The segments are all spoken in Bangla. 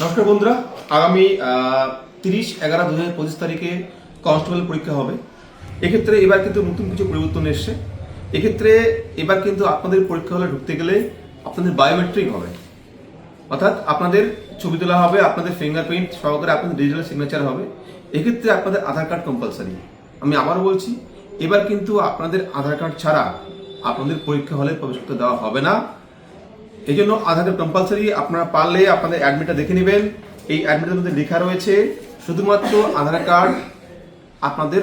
নমস্কার বন্ধুরা, আগামী তিরিশ এগারো দু হাজার পঁচিশ তারিখে কনস্টেবল পরীক্ষা হবে। এক্ষেত্রে এবার কিন্তু নতুন কিছু পরিবর্তন এসছে। এক্ষেত্রে এবার কিন্তু আপনাদের পরীক্ষা হলে ঢুকতে গেলে আপনাদের বায়োমেট্রিক হবে। অর্থাৎ আপনাদের ছবি তোলা হবে, আপনাদের ফিঙ্গারপ্রিন্ট সহকারে আপনাদের ডিজিটাল সিগনেচার হবে। এক্ষেত্রে আপনাদের আধার কার্ড কম্পালসারি আমি আবারও বলছি, এবার কিন্তু আপনাদের আধার কার্ড ছাড়া আপনাদের পরীক্ষা হলে প্রবেশ করতে দেওয়া হবে না। এই জন্য আধার কম্পালসারি আপনারা পারলে আপনাদের অ্যাডমিটটা দেখে নেবেন। এই অ্যাডমিটের মধ্যে লেখা রয়েছে। শুধুমাত্র আধার কার্ড আপনাদের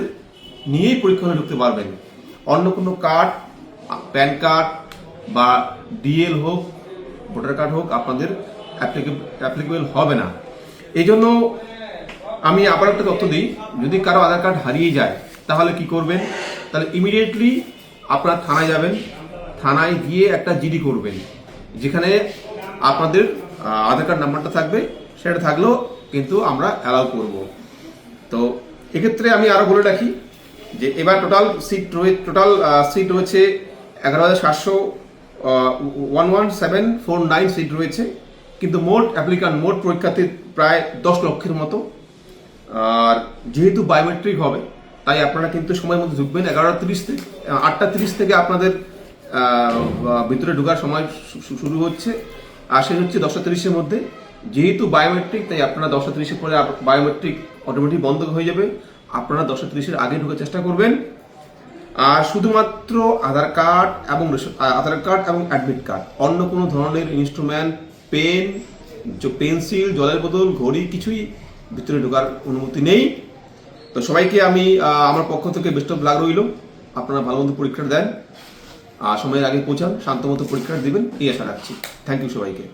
নিয়েই পরীক্ষা ঢুকতে পারবেন। অন্য কোনো কার্ড প্যান কার্ড বা ডিএল হোক ভোটার কার্ড হোক আপনাদের অ্যাপ্লিকেবল হবে না। এই জন্য আমি আবার একটা তথ্য দিই। যদি কারও আধার কার্ড হারিয়ে যায়, তাহলে কি করবেন? তাহলে ইমিডিয়েটলি আপনারা থানায় যাবেন। থানায় গিয়ে একটা জিডি করবেন। যেখানে আপনাদের আধার কার্ড নাম্বারটা থাকবে, সেটা থাকলেও কিন্তু আমরা অ্যালাউ করব। তো এক্ষেত্রে আমি আরও বলে রাখি যে এবার টোটাল সিট রয়ে টোটাল সিট রয়েছে এগারো হাজার সাতশো one one seven four nine seat রয়েছে। কিন্তু মোট অ্যাপ্লিকান মোট পরীক্ষার্থী প্রায় দশ লক্ষের মতো। আর যেহেতু বায়োমেট্রিক হবে, তাই আপনারা কিন্তু সময়ের মধ্যে ঢুকবেন এগারোটা তিরিশ থেকে, আটটা তিরিশ থেকে আপনাদের ভিতরে ঢোকার সময় শুরু হচ্ছে। আর শেষ হচ্ছে দশটা তিরিশের মধ্যে। যেহেতু বায়োমেট্রিক তাই আপনারা দশটা তিরিশের পরে বায়োমেট্রিক অটোমেটিক বন্ধ হয়ে যাবে। আপনারা দশটা তিরিশের আগে ঢোকার চেষ্টা করবেন। আর শুধুমাত্র আধার কার্ড এবং আধার কার্ড এবং অ্যাডমিট কার্ড অন্য কোনো ধরনের ইনস্ট্রুমেন্ট পেন পেন্সিল জলের বোতল, ঘড়ি কিছুই ভিতরে ঢোকার অনুমতি নেই। তো সবাইকে আমি আমার পক্ষ থেকে বেস্ট অফ লাগ রইল। আপনারা ভালো মতো পরীক্ষাটা দেন। সময়ের আগে পৌঁছান শান্ত মতো পরীক্ষাটা দিবেন এই আশা রাখছি। থ্যাংক ইউ সবাইকে।